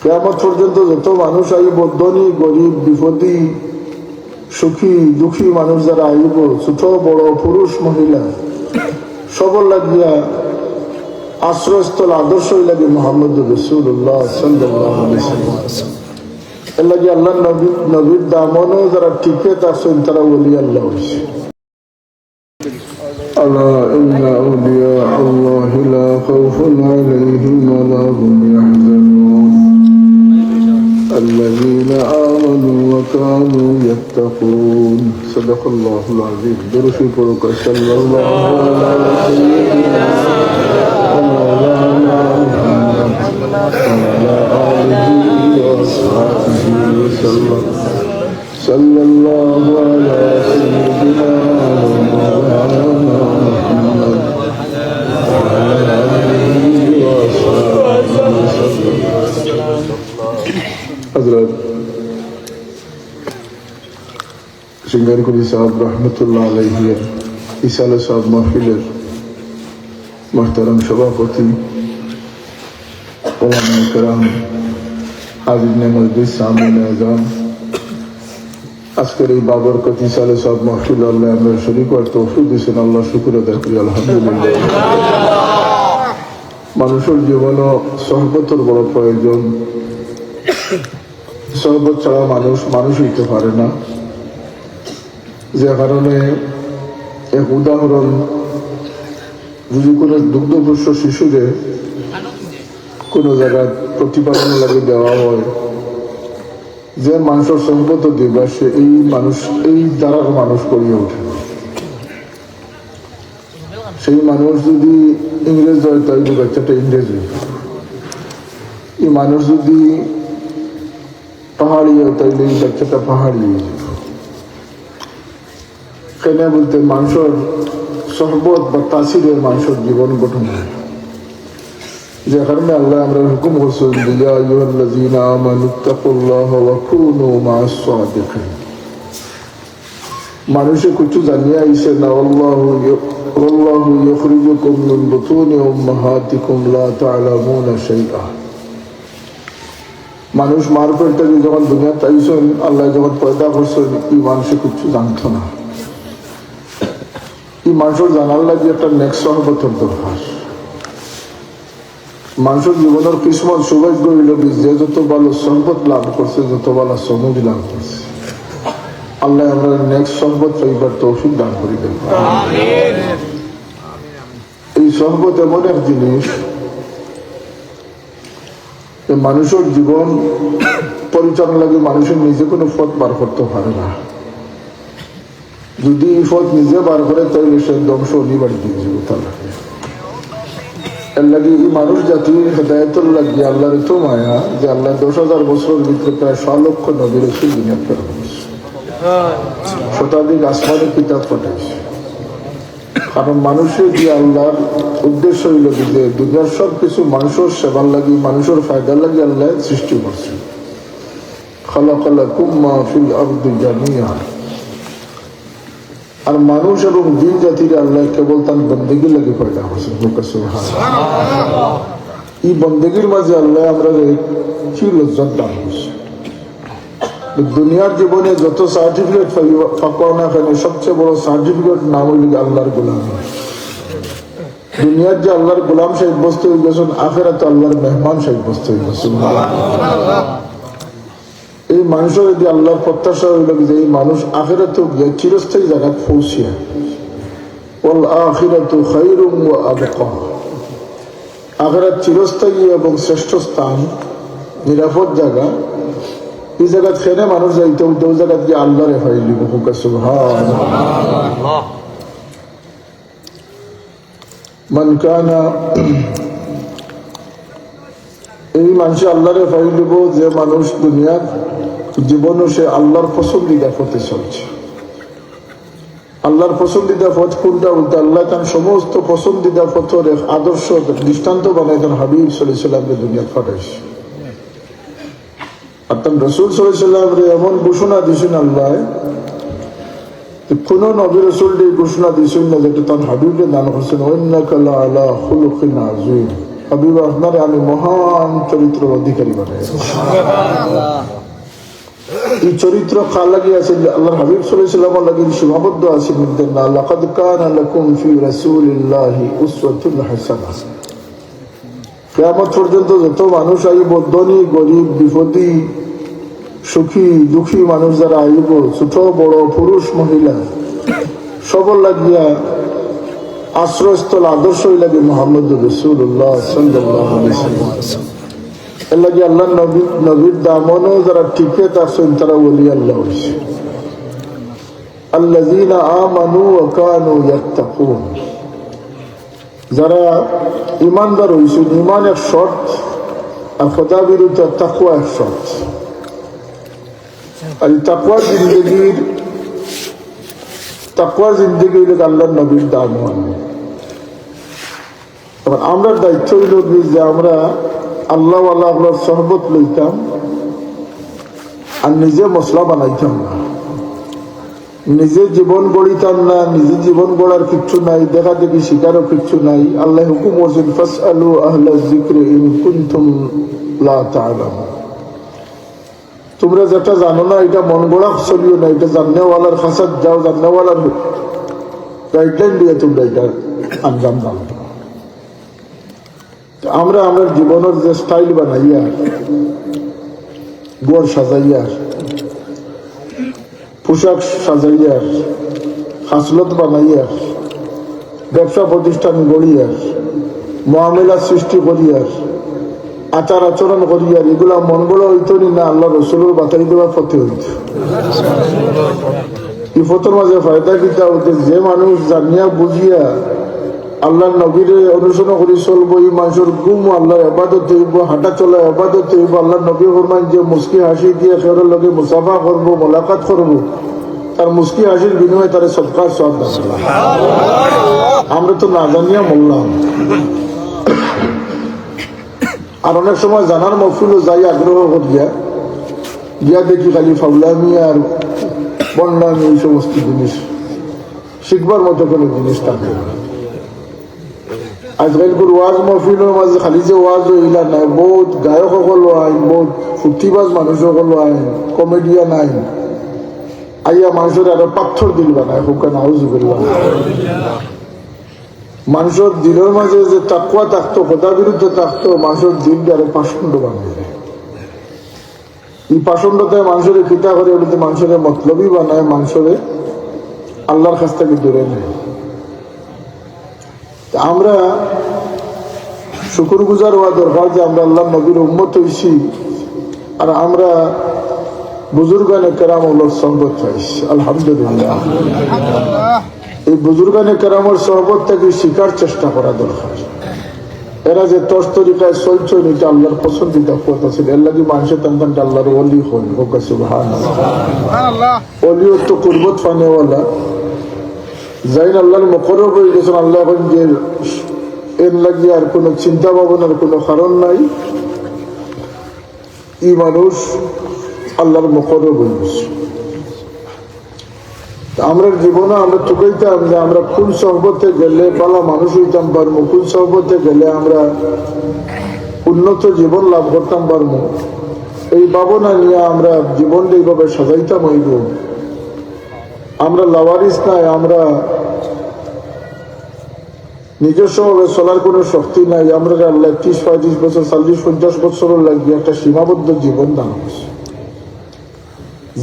কেমন পর্যন্ত যত মানুষ আইব ধনী গরিব বিপদী সুখী দুঃখী মানুষ যারা আইব ছোট বড় পুরুষ মহিলা সবর লাগিয়া আশ্রয়স্থল আদর্শই লাগে মোহাম্মদ রসুল্লাহ সাল্লাহ এর লাগে আল্লাহ নবী নবীর দামনও যারা টিকে থাকছেন তারা বলি আল্লাহ হয়েছে ألا إن أولياء الله لا خوف عليهم ولا هم يحزنون الذين آمنوا وكانوا يتقون. صدق الله العظيم. درسي فرق صلى الله على سيدنا ومولانا محمد وعلى آله وأصحابه وسلم صلى الله على سيدنا ومولانا محمد وعلى آله وأصحابه وسلم. হজরত সিঙ্গারকুলি সাহেব রহমতুল্লাহ আলহিয়া ইসাল সাহেব মহতারাম সভাপতি ওলাম সামিন আজম। আজকের এই বাবর কথি সালে সব মাহফিল আল্লাহ আমরা শরীর করতে ওষুধ দিয়েছেন আল্লাহ শুক্র দেখি আলহামদুলিল্লাহ। মানুষের জীবনও সহবতর বড় প্রয়োজন। সহবত ছাড়া মানুষ মানুষ হইতে পারে না। যে কারণে এক উদাহরণ যদি কোনো দুগ্ধপুষ্ট শিশুরে কোনো জায়গায় প্রতিপালন লাগে দেওয়া হয়, যে মানুষের সম্পদ দিবা, সে এই মানুষ, এই দ্বারার মানুষ করিয়া ওঠে। সেই মানুষ যদি ইংরেজ হয়, তাহলে বাচ্চাটা ইংরেজ হইব। এই মানুষ যদি পাহাড়ি হয় তাহলে এই বাচ্চাটা পাহাড়ি হয়ে যাবে কেন বলতে মানুষের সহবত বা তাসিরের মানুষের জীবন গঠন হয় যে কারণে আল্লাহ আমরা হুকুম করছেন ইয়া আইয়ুহাল্লাযীনা আমানু তাকুল্লাহ ওয়া কুনু মা'আস সাদিকিন মানুষে কিছু জানিয়ে আইছে না আল্লাহু আল্লাহু ইখরিজুকুম মিন বুতুনি উম্মাহাতিকুম লা তা'লামুনা শাইআ মানুষ মার পেটে যখন দুনিয়াতে আইছেন আল্লাহ যখন পয়দা করছেন এই মানুষে কিছু জানতো না। এই মানুষের জানার লাগে একটা নেক্সট সহবতর দরকার। মানুষের জীবনের কিসমত সৌভাগ্য হইল যে যত ভালো সম্পদ লাভ করছে যত ভালো সমুদ লাভ করছে। আল্লাহ আমরা নেক্সট সম্পদ পাইবার তৌফিক দান করি দেব এই সম্পদ এমন এক জিনিস মানুষের জীবন পরিচালনা লাগে মানুষের নিজে কোনো পথ বার করতে পারে না। যদি এই পথ নিজে বার করে তাহলে সে ধ্বংস অনিবার্য তার লাগে এর লাগে এই মানুষ জাতি হেদায়তর লাগিয়ে আল্লাহর এত মায়া যে আল্লাহ দশ হাজার বছরের ভিতরে প্রায় ছ লক্ষ দুনিয়া প্রেরণ শতাধিক আসমানি কিতাব পাঠাইছে কারণ মানুষের যে আল্লাহর উদ্দেশ্য হইল যে দুনিয়ার সব কিছু মানুষের সেবার লাগি মানুষের ফায়দার লাগি আল্লাহ সৃষ্টি করছে। আর মানুষ এবং জিন জাতির আল্লাহ কেবল তার বন্দেগি লাগে পয়দা করছে এই বন্দেগির মাঝে আল্লাহ আমরা কি দান করছে দুনিয়ার জীবনে যত সার্টিফিকেট পাকাও না কেন সবচেয়ে বড় সার্টিফিকেট নাম হইল আল্লাহর গোলাম। দুনিয়ার যে আল্লাহর গোলাম সাব্যস্ত হয়ে গেছেন আখেরা তো আল্লাহর মেহমান সাব্যস্ত হয়ে গেছেন এই মানুষের যদি আল্লাহর প্রত্যাশা হইল যে এই মানুষ আখেরাত চিরস্থায়ী জায়গায় পৌঁছিয়া। ওল আখিরাতু খাইরুম ও আবকা। আখেরাত চিরস্থায়ী এবং শ্রেষ্ঠ স্থান, নিরাপদ জায়গা এই জায়গা খেনে মানুষ যাইতে হইতে ওই জায়গা আল্লাহরে এই আল্লাহরে যে মানুষ দুনিয়ার জীবনও সে আল্লাহর পছন্দিদা পথে চলছে। আল্লাহর পছন্দিদা পথ কোনটা? বলতে আল্লাহ তার সমস্ত পছন্দিদা পথের আদর্শ দৃষ্টান্ত বানাই তার হাবিব সাল্লামকে দুনিয়া পাঠাইছে তার রসুল সাল্লামরে এমন ঘোষণা দিছেন আল্লাহ কোন নবী রসুল ঘোষণা দিছেন না যেটা তার হাবিবকে দান করছেন অন্য হাবিব আপনারে আমি মহান চরিত্র অধিকারী বানাই এই চরিত্র কার লাগি আছে? আল্লাহর হাবিব সাল্লাল্লাহু আলাইহি সীমাবদ্ধ আছে মধ্যে না। লাকাদ কানা লাকুম ফি রাসূলিল্লাহি উসওয়াতুন হাসানাহ। কিয়ামত পর্যন্ত যত মানুষ আইব, ধনী, গরিব, বিপদী সুখী, দুঃখী মানুষ যারা আইব, ছোট, বড়, পুরুষ, মহিলা, সবল লাগিয়া আশ্রয়স্থল আদর্শই লাগে মোহাম্মদ আল্লাহ নবী যারা বলি ইমানদার হয়েছেন ইমান এক শর্ত, আর খোদা বিরুদ্ধ তাকুয়া এক শর্ত। আর তাকুয়া জিন্দগির তাকুয়া জিন্দগি হইলে আল্লাহ নবীর দাম এবার আমরা দায়িত্ব হইল যে আমরা আল্লাহ আল্লাহ আল্লাহর সহবত লইতাম, আর নিজে মশলা বানাইতাম না। নিজে জীবন গড়িতাম না, নিজে জীবন গড়ার কিচ্ছু নাই দেখা দেখি শিকারও কিচ্ছু নাই। আল্লাহ হুকুম বলছেন ফাস আলু আহলা জিক্রে ইন কুনতুম লা তাআলামুন। তোমরা যেটা জানো না, এটা মন গড়া চলিও না, এটা জাননেওয়ালার ফাঁসাদ, যাও জাননেওয়ালার গাইডলাইন দিয়ে তোমরা এটা আঞ্জাম দাও। আমরা আমার জীবনের যে স্টাইল বানাইয়া গোর সাজাইয়া, পোশাক সাজাইয়া, হাসলত বানাইয়া, ব্যবসা প্রতিষ্ঠান গড়িয়া মহামেলা সৃষ্টি করিয়ার আচার আচরণ করিয়ার এগুলা মনগুলো হইতো না আল্লাহ রসুলের বাতাই দেওয়ার পথে হইত। এই ফটোর মাঝে ফায়দা কিতা হইতে? যে মানুষ জানিয়া বুঝিয়া আল্লাহ নবীরে অনুসরণ করে চলবো, এই মানুষের গুম আল্লাহর আবাদত হইব, হাঁটা চলা আবাদত হইব আল্লাহ নবী ফরমান যে মুস্কি হাসি দিয়ে সেওর লগে মুসাফা করব, মোলাকাত করব, তার মুস্কি হাসির বিনিময়ে তার সৎকার সব আমরা তো না জানিয়া মরলাম। আর অনেক সময় জানার মফুলও যাই আগ্রহ করিয়া গিয়া। দেখি খালি ফাউলামি আর বন্যামি এই সমস্ত জিনিস। শিখবার মতো কোনো জিনিস থাকে আজকালকার ওয়াজ মহফিলের মাঝে খালি যে ওয়াজ হইলা নাই বহুত গায়ক সকল আইন, বহুত ফুর্তিবাজ মানুষ আইন, কমেডিয়ান আইন। আইয়া মানুষের আরও পাথর দিল বানায় হুকান হাউস করবা মানুষের দিলের মাঝে যে তাকুয়া থাকতো কথা বিরুদ্ধে থাকতো, মানুষের দিল আরও পাষণ্ড বানায় এই পাষণ্ডতায় মানুষের পিতা করে ওটাতে মানুষের মতলবই বানায়, মানুষের আল্লাহর কাছ থেকে দূরে নেয়। আমরা শুকুর গুজার হওয়া দরকার যে আমরা আল্লাহ নবীর উম্মত হইছি, আর আমরা বুজুর্গানে কেরাম সহবত পাইছি আলহামদুলিল্লাহ। এই বুজুর্গানে কেরামের সহবত থেকে শিকার চেষ্টা করা দরকার। এরা যে তোর তরিকায় চলছে এটা আল্লাহর পছন্দিতা আছে এর লাগি মানুষের তান্তান আল্লাহর অলি হন। ওকে সুবহান অলিও তো কুরবত ফানেওয়ালা। জাইন আল্লাহর মকরব হয়ে গেছেন আল্লাহ এখন যে এর লাগি আর কোনো চিন্তা ভাবনার কোনো কারণ নাই। ই মানুষ আল্লাহর মকরব হয়ে গেছে। আমরা জীবনে আমরা টুকাইতাম যে আমরা কোন সহবতে গেলে ভালো মানুষ হইতাম পারব কোন সহবতে গেলে আমরা উন্নত জীবন লাভ করতাম পারব এই ভাবনা নিয়ে আমরা জীবনটা এইভাবে সাজাইতাম হইব। আমরা লাওয়ারিস নাই, আমরা নিজস্বভাবে চলার কোনো শক্তি নাই। আমরা আল্লাহ ত্রিশ পঁয়ত্রিশ বছর, চল্লিশ পঞ্চাশ বছরের লাগবে একটা সীমাবদ্ধ জীবন দান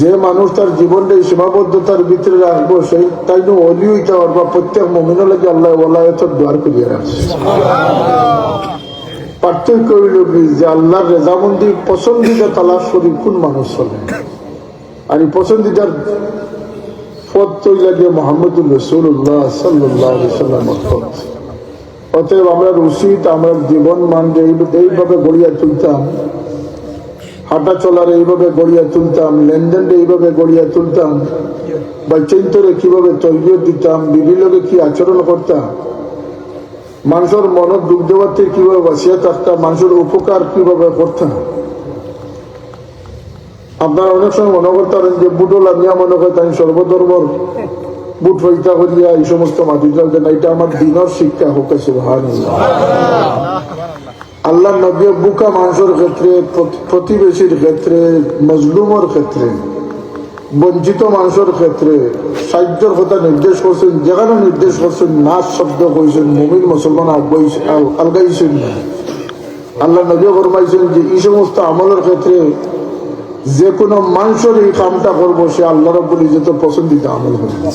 যে মানুষ তার জীবনটা সীমাবদ্ধতার ভিতরে রাখব, সেই তাই জন্য অলি হইতে পারবা প্রত্যেক মমিন লাগে আল্লাহ করিয়া রাখছে। করি কোন মানুষ চলে আর এই পছন্দিদার পথ অতএব আমরা উচিত আমরা জীবন মান এইভাবে গড়িয়া তুলতাম। হাঁটা চলার এইভাবে গড়িয়া তুলতাম, লেনদেনটা এইভাবে গড়িয়া তুলতাম, বা চিন্তরে কীভাবে তৈরি দিতাম বিবিলোকে কি আচরণ করতাম, মানুষের মনের ডুব দেওয়ার কীভাবে বাঁচিয়ে থাকতাম, মানুষের উপকার কীভাবে করতাম। আপনারা অনেক সময় মনে করতে পারেন যে বুটল আমিয়া মনে করতেন সর্বধর্মর বুট হইতা করিয়া এই সমস্ত মাটি চলতে না এটা আমার দিনের শিক্ষা হোক সুহান আল্লাহ নবী বুকা মানুষের ক্ষেত্রে, প্রতি- প্রতিবেশীর ক্ষেত্রে, মজলুমর ক্ষেত্রে, বঞ্চিত মানুষের ক্ষেত্রে, সাহায্যের কথা নির্দেশ করছেন, যেখানে নির্দেশ করছেন, নাচ শব্দ কইছেন, মুমিন মুসলমান আলগাইছেন না আল্লাহ নবী ফরমাইছেন যে, এই সমস্ত আমলের ক্ষেত্রে যে কোনো মানুষের এই কামটা করব, সে আল্লাহ রব্বুল ইজত পছন্দিত আমল করবে।